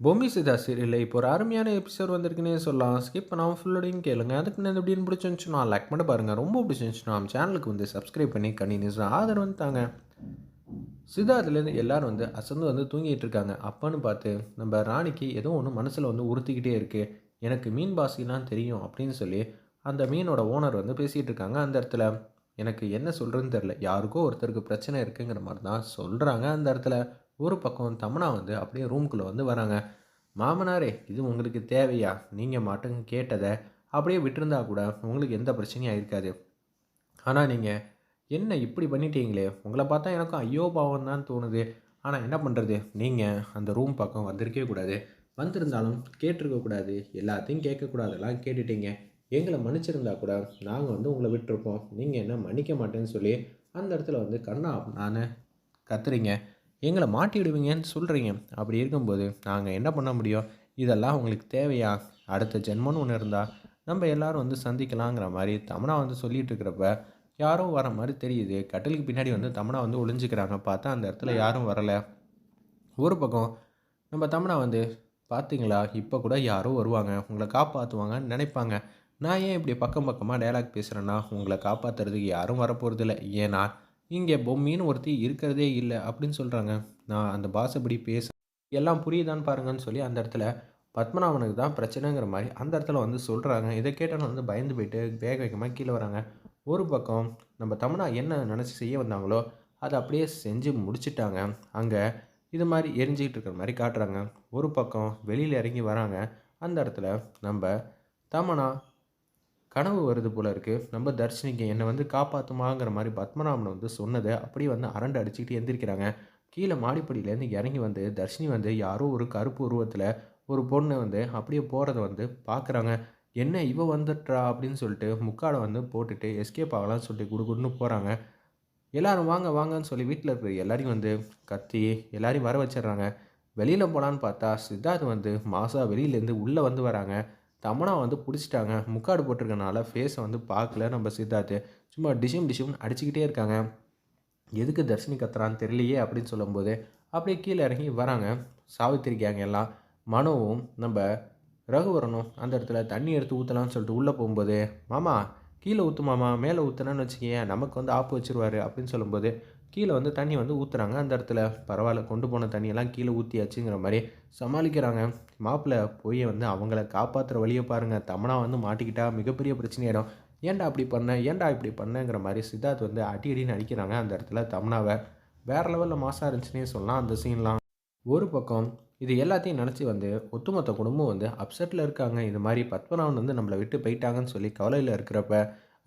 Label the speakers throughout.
Speaker 1: பொம்மி சிதா சீரியலில் இப்போ ஒரு அருமையான எபிசோட் வந்திருக்குன்னே சொல்லலாம். ஸ்கிப் பண்ணாமல் ஃபுல்லோடையும் கேளுங்க. அதுக்கு நான் எப்படின்னு பிடிச்சிருந்துச்சுன்னா லைக் பண்ணி பாருங்கள் ரொம்ப பிடிச்சிருந்துச்சுன்னா நம்ம சேனலுக்கு வந்து சப்ஸ்கிரைப் பண்ணி கண்டினியூஸாக ஆதரவு வந்து தாங்க சிதா அதுலேருந்து வந்து அசந்து வந்து தூங்கிட்டு இருக்காங்க. அப்பன்னு பார்த்து நம்ம ராணிக்கு ஏதோ ஒன்று மனசில் வந்து உறுத்திக்கிட்டே இருக்குது எனக்கு மீன் பாசிலாம் தெரியும் அப்படின்னு சொல்லி அந்த மீனோட ஓனர் வந்து பேசிகிட்டு இருக்காங்க. அந்த இடத்துல எனக்கு என்ன சொல்கிறதுன்னு தெரில யாருக்கோ ஒருத்தருக்கு பிரச்சனை இருக்குங்கிற மாதிரி தான் சொல்கிறாங்க அந்த இடத்துல. ஒரு பக்கம் தமனா வந்து அப்படியே ரூம்குள்ளே வந்து வராங்க. மாமனாரே இது உங்களுக்கு தேவையா? நீங்கள் மட்டும் கேட்டதை அப்படியே விட்டுருந்தா கூட உங்களுக்கு எந்த பிரச்சனையும் இருக்காது. ஆனால் நீங்கள் என்ன இப்படி பண்ணிட்டீங்களே? உங்களை பார்த்தா எனக்கும் ஐயோ பாவம் தான் தோணுது. ஆனால் என்ன பண்ணுறது நீங்கள் அந்த ரூம் பக்கம் வந்திருக்கவே கூடாது. வந்திருந்தாலும் கேட்டிருக்கக்கூடாது எல்லாத்தையும் கேட்கக்கூடாதெல்லாம் கேட்டுட்டீங்க. எங்களை மன்னிச்சிருந்தா கூட நாங்கள் வந்து உங்களை விட்டுருப்போம். நீங்கள் என்ன மன்னிக்க மாட்டேன்னு சொல்லி அந்த இடத்துல வந்து கண்ணா நான் கத்துறீங்க. எங்களை மாட்டிவிடுவீங்கன்னு சொல்கிறீங்க அப்படி இருக்கும்போது நாங்கள் என்ன பண்ண முடியும்? இதெல்லாம் உங்களுக்கு தேவையா? அடுத்த ஜென்மம்னு ஒன்று இருந்தால் நம்ம எல்லாரும் வந்து சந்திக்கலாங்கிற மாதிரி தமனா வந்து சொல்லிகிட்டு இருக்கிறப்ப யாரோ வர மாதிரி தெரியுது. கட்டிலுக்கு பின்னாடி வந்து தமனா வந்து ஒளிஞ்சிக்கிறாங்க. பார்த்தா அந்த இடத்துல யாரும் வரலை. ஒரு பக்கம் நம்ம தமனா வந்து பார்த்தீங்களா இப்போ கூட யாரோ வருவாங்க. உங்களை காப்பாற்றுவாங்கன்னு நினைப்பாங்க. நான் ஏன் இப்படி பக்கம் பக்கமாக டைலாக் பேசுகிறேன்னா உங்களை காப்பாற்றுறதுக்கு யாரும் வரப்போகிறதில்ல ஏன்னா இங்கே பொம்மின்னு ஒருத்தி இருக்கிறதே இல்லை அப்படின்னு சொல்கிறாங்க நான் அந்த பாசப்படி பேச எல்லாம் புரியுதான்னு பாருங்கன்னு சொல்லி அந்த இடத்துல பத்மநாபனுக்கு தான் பிரச்சனைங்கிற மாதிரி அந்த இடத்துல வந்து சொல்கிறாங்க இதை கேட்டவங்க வந்து பயந்து போயிட்டு வேக வேகமாக கீழே வராங்க ஒரு பக்கம் நம்ம தமிழா என்ன நினச்சி செய்ய வந்தாங்களோ அதை அப்படியே செஞ்சு முடிச்சிட்டாங்க. அங்கே இது மாதிரி எரிஞ்சிக்கிட்டு இருக்கிற மாதிரி காட்டுறாங்க. ஒரு பக்கம் வெளியில் இறங்கி வராங்க. அந்த இடத்துல நம்ம தமனா கனவு வருது போல இருக்குது நம்ம தர்ஷினிக்கு என்னை வந்து காப்பாற்றுமாங்கிற மாதிரி பத்மநாபன் வந்து சொன்னதை அப்படியே வந்து அரண்டு அடிச்சுக்கிட்டு எந்திரிக்கிறாங்க. கீழே மாடிப்படியிலேருந்து இறங்கி வந்து தர்ஷினி வந்து யாரோ ஒரு கருப்பு உருவத்தில் ஒரு பொண்ணு வந்து அப்படியே போகிறத வந்து பார்க்குறாங்க என்ன இவ வந்துட்டா அப்படின்னு சொல்லிட்டு முக்காடை வந்து போட்டுட்டு எஸ்கேப் ஆகலாம்னு சொல்லிட்டு குடுகுடுன்னு போகிறாங்க எல்லோரும் வாங்க வாங்கன்னு சொல்லி வீட்டில் இருக்கிற எல்லாரையும் வந்து கத்தி எல்லாரையும் வர வச்சிடுறாங்க வெளியில் போகலான்னு பார்த்தா சித்தார்த் வந்து மாசாக வெளியிலேருந்து உள்ளே வந்து வராங்க. தமனா வந்து பிடிச்சிட்டாங்க. முக்காடு போட்டிருக்கனால ஃபேஸை வந்து பார்க்கல நம்ம சித்தார்த்து. சும்மா டிஷும் டிஷும் அடிச்சுக்கிட்டே இருக்காங்க. எதுக்கு தர்ஷினி கத்துறான்னு தெரியலையே அப்படின்னு சொல்லும்போது அப்படியே கீழே இறங்கி வராங்க. சாவித்திரிக்காங்க எல்லாம். மனோவும் நம்ம ரகுவரனும் அந்த இடத்துல தண்ணி எடுத்து ஊற்றலாம்னு சொல்லிட்டு உள்ளே போகும்போது மாமா கீழே ஊற்று மாமா மேலே ஊற்றுனேன்னு வச்சுக்கேன் நமக்கு வந்து ஆப்பு வச்சுருவாரு அப்படின்னு சொல்லும்போது கீழே வந்து தண்ணி வந்து ஊற்றுறாங்க அந்த இடத்துல பரவாயில்ல கொண்டு போன தண்ணியெல்லாம் கீழே ஊற்றியாச்சுங்கிற மாதிரி சமாளிக்கிறாங்க. மாப்பிள்ளை போய் வந்து அவங்கள காப்பாற்றுற வழியை பாருங்கள் தமனா வந்து மாட்டிக்கிட்டா மிகப்பெரிய பிரச்சனையிடும் ஏன்டா அப்படி பண்ண? ஏன்டா இப்படி பண்ணங்கிற மாதிரி சித்தார்த் வந்து அடி அடின்னு அடிக்கிறாங்க. அந்த இடத்துல தமனாவை வேறு லெவலில் மாசாக இருந்துச்சுன்னே சொல்லலாம். அந்த சீன்லாம் ஒரு பக்கம் இது எல்லாத்தையும் நினச்சி வந்து ஒட்டுமொத்த குடும்பம் வந்து அப்செட்டில் இருக்காங்க. இது மாதிரி பத்மநாபன் வந்து நம்மளை விட்டு போயிட்டாங்கன்னு சொல்லி கவலையில் இருக்கிறப்ப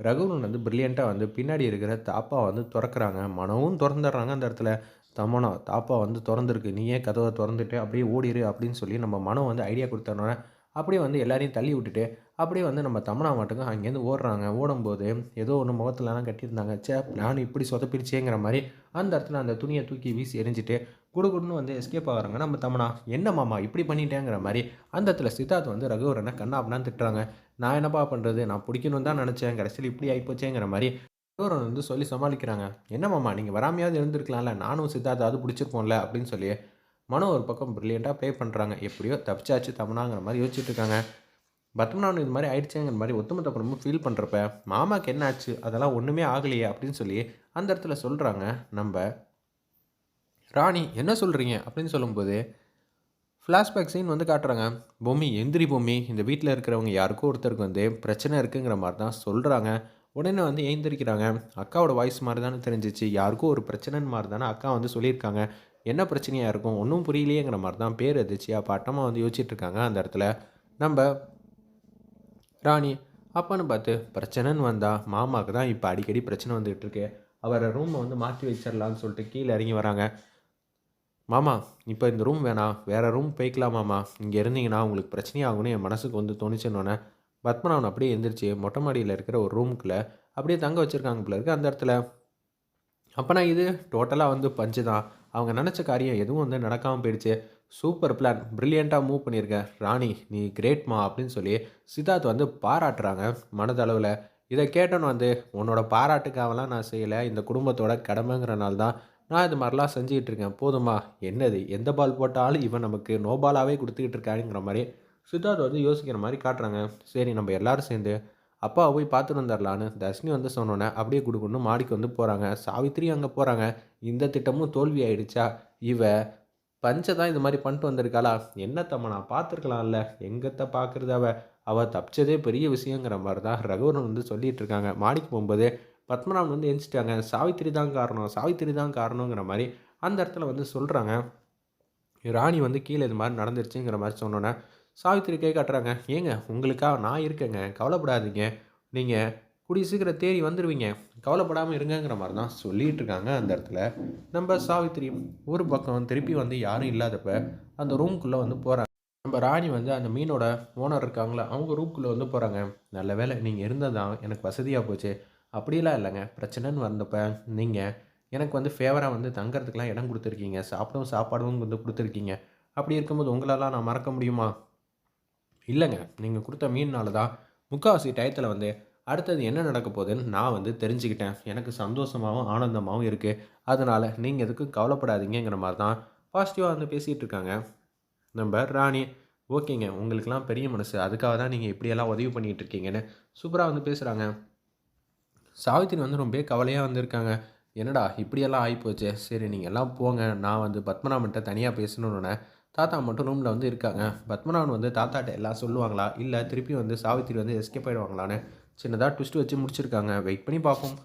Speaker 1: ரகுவன் வந்து ப்ரில்லியண்ட்டாக வந்து பின்னாடி இருக்கிற தாப்பா வந்து திறக்கிறாங்க. மனவும் திறந்துடுறாங்க அந்த இடத்துல. தமனா தாப்பா வந்து திறந்துருக்கு. நீயே கதவை திறந்துட்டு அப்படியே ஓடிடு அப்படின்னு சொல்லி நம்ம மனம் வந்து ஐடியா கொடுத்தோன்னே அப்படியே வந்து எல்லாரையும் தள்ளி விட்டுட்டு அப்படியே வந்து நம்ம தமனா மட்டுக்கும் அங்கேருந்து ஓடுறாங்க. ஓடும்போது ஏதோ ஒன்று முகத்துலலாம் கட்டியிருந்தாங்க. சே நான் இப்படி சொதப்பிடுச்சேங்கிற மாதிரி அந்த இடத்துல அந்த துணியை தூக்கி வீசி எரிஞ்சிட்டு குடுகுடுன்னு வந்து எஸ்கேப் ஆகிறாங்க நம்ம தமனா. என்ன மாமா இப்படி பண்ணிட்டேங்கிற மாதிரி அந்த இடத்துல சித்தார்த் வந்து ரகுவரனை கண்ணா அப்படின்னு திட்டுறாங்க. நான் என்னப்பா பண்ணுறது நான் பிடிக்கணும் தான் நினச்சேன். கடைசியில் இப்படி ஆகிப்போச்சேங்கிற மாதிரி ரகுவரன் வந்து சொல்லி சமாளிக்கிறாங்க. என்ன மாமா நீங்கள் வராமையாவது இருந்திருக்கலாம்ல நானும் சித்தார்த்தாவது பிடிச்சிருப்போம்ல? அப்படின்னு சொல்லி மனோ ஒரு பக்கம் ப்ரில்லியண்ட்டாக ப்ளே பண்ணுறாங்க எப்படியோ தப்பிச்சாச்சு தமிழாங்கிற மாதிரி யோசிச்சுட்டு இருக்காங்க. பத்மநாபன் இது மாதிரி ஆயிடுச்சேங்கிற மாதிரி ஒத்துமொத்த குடும்பம் ஃபீல் பண்ணுறப்ப மாமாவுக்கு என்ன ஆச்சு? அதெல்லாம் ஒன்றுமே ஆகலையே? அப்படின்னு சொல்லி அந்த இடத்துல சொல்கிறாங்க நம்ம ராணி என்ன சொல்கிறீங்க அப்படின்னு சொல்லும்போது ஃப்ளாஷ்பேக் சீன் வந்து காட்டுறாங்க. பொம்மி எந்திரி பொம்மி இந்த வீட்டில் இருக்கிறவங்க யாருக்கோ ஒருத்தருக்கு வந்து பிரச்சனை இருக்குங்கிற மாதிரி தான் சொல்கிறாங்க உடனே வந்து எழுந்திரிக்கிறாங்க அக்காவோட வாய்ஸ் மாதிரி தானே தெரிஞ்சிச்சு. யாருக்கோ ஒரு பிரச்சனைன்னு மாதிரி தானே அக்கா வந்து சொல்லியிருக்காங்க. என்ன பிரச்சனையாக இருக்கும்? ஒன்றும் புரியலையேங்கிற மாதிரி தான் பேர் எதிர்ச்சியா பாட்டமாக வந்து யோசிச்சுட்ருக்காங்க அந்த இடத்துல. நம்ம ராணி அப்பான்னு பார்த்து பிரச்சனைன்னு வந்தால் மாமாவுக்கு தான் இப்போ அடிக்கடி பிரச்சனை வந்துகிட்டு இருக்கு. அவரை ரூமை வந்து மாற்றி வச்சிடலான்னு சொல்லிட்டு கீழே இறங்கி வராங்க. மாமா இப்போ இந்த ரூம் வேணாம் வேறு ரூம் போய்க்கலாம் மாமா. இங்கே இருந்தீங்கன்னா உங்களுக்கு பிரச்சனையாகும்னு என் மனசுக்கு வந்து தோணுச்சுன்னொன்னே பத்மநாபன் அப்படியே எந்திரிச்சு மொட்டை மாடியில் இருக்கிற ஒரு ரூமுக்குள்ளே அப்படியே தங்க வச்சுருக்காங்க போல இருக்கு அந்த இடத்துல. அப்போனா இது டோட்டலாக வந்து பஞ்சு தான். அவங்க நினச்ச காரியம் எதுவும் வந்து நடக்காமல் போயிடுச்சு. சூப்பர் பிளான் ப்ரில்லியண்ட்டாக மூவ் பண்ணியிருக்க. ராணி நீ கிரேட்மா அப்படின்னு சொல்லி சித்தார்த் வந்து பாராட்டுறாங்க மனதளவில். இதை கேட்டோன்னு வந்து உன்னோட பாராட்டுக்காகலாம் நான் செய்யலை. இந்த குடும்பத்தோட கடமைங்கிறனால தான் நான் இது மாதிரிலாம் செஞ்சுக்கிட்டு இருக்கேன். போதுமா? என்னது? எந்த பால் போட்டாலும் இவன் நமக்கு நோ பாலாகவே கொடுத்துக்கிட்டு இருக்காருங்கிற மாதிரி சித்தார்த் வந்து யோசிக்கிற மாதிரி காட்டுறாங்க. சரி நம்ம எல்லாரும் சேர்ந்து அப்பாவை போய் பார்த்துட்டு வந்துடலான்னு தர்ஷினி வந்து சொன்னோன்னே அப்படியே கொடுக்கணும்னு மாடிக்கு வந்து போகிறாங்க சாவித்திரி அங்கே போகிறாங்க இந்த திட்டமும் தோல்வி ஆயிடுச்சா? இவ பஞ்சை தான் இது மாதிரி பண்ணிட்டு வந்திருக்காளா? என்னத்தம்மா நான் பார்த்துருக்கலாம்ல. எங்கத்த பார்க்குறது அவ? அவள் தப்பிச்சதே பெரிய விஷயங்கிற மாதிரி தான் ரகுவரன் வந்து சொல்லிகிட்டு இருக்காங்க. மாடிக்கு போகும்போது பத்மநாபன் வந்து எந்திச்சிட்டாங்க சாவித்திரி தான் காரணம். சாவித்திரி தான் காரணங்கிற மாதிரி அந்த இடத்துல வந்து சொல்கிறாங்க ராணி வந்து கீழே இது மாதிரி நடந்துருச்சுங்கிற மாதிரி சொன்னோன்னே சாவித்திரி கை காட்டுறாங்க. ஏங்க உங்களுக்காக நான் இருக்கேங்க. கவலைப்படாதீங்க. நீங்கள் கூடிய சீக்கிரம் தேடி வந்துடுவீங்க கவலைப்படாமல் இருங்கங்கிற மாதிரி தான் சொல்லிகிட்டு இருக்காங்க அந்த இடத்துல. நம்ம சாவித்திரி ஒரு பக்கம் திருப்பி வந்து யாரும் இல்லாதப்ப அந்த ரூம்குள்ளே வந்து போகிறாங்க நம்ம ராணி வந்து அந்த மீனோட ஓனர் இருக்காங்களே அவங்க ரூம்குள்ளே வந்து போகிறாங்க நல்ல வேலை நீங்கள் இருந்தது தான் எனக்கு வசதியாக போச்சு. அப்படிலாம் இல்லைங்க. பிரச்சனைன்னு வந்தப்போ நீங்கள் எனக்கு வந்து ஃபேவராக வந்து தங்கறதுக்கெலாம் இடம் கொடுத்துருக்கீங்க. சாப்பிடவும் சாப்பாடும் வந்து கொடுத்துருக்கீங்க. அப்படி இருக்கும்போது உங்களெல்லாம் நான் மறக்க முடியுமா? இல்லைங்க. நீங்கள் கொடுத்த மீன்னால தான் முக்கால்வாசி டயத்தில் வந்து அடுத்தது என்ன நடக்க போகுதுன்னு நான் வந்து தெரிஞ்சுக்கிட்டேன். எனக்கு சந்தோஷமாகவும் ஆனந்தமாகவும் இருக்குது அதனால் நீங்கள் எதுக்கும் கவலைப்படாதீங்கங்கிற மாதிரி தான் பாசிட்டிவாக வந்து பேசிகிட்டு இருக்காங்க. நம்ம ராணி ஓகேங்க. உங்களுக்கெல்லாம் பெரிய மனசு. அதுக்காக தான் நீங்கள் இப்படியெல்லாம் உதவி பண்ணிகிட்டு இருக்கீங்கன்னு சூப்பராக வந்து பேசுகிறாங்க சாவித்திரி வந்து ரொம்ப கவலையாக வந்திருக்காங்க. என்னடா இப்படியெல்லாம் ஆகிப்போச்சு சரி நீங்கள் எல்லாம் போங்க. நான் வந்து பத்மநாபன்ட்ட தனியாக பேசணுன்னு தாத்தா மட்டும் ரூமில் வந்து இருக்காங்க. பத்மநாபன் வந்து தாத்தாட்ட எல்லாம் சொல்லுவாங்களா? இல்லை திருப்பி வந்து சாவித்திரி வந்து எஸ்கேப் ஆகிடுவாங்களான்னு சின்னதாக ட்விஸ்ட் வச்சு முடிச்சிருக்காங்க. வெயிட் பண்ணி பார்ப்போம்.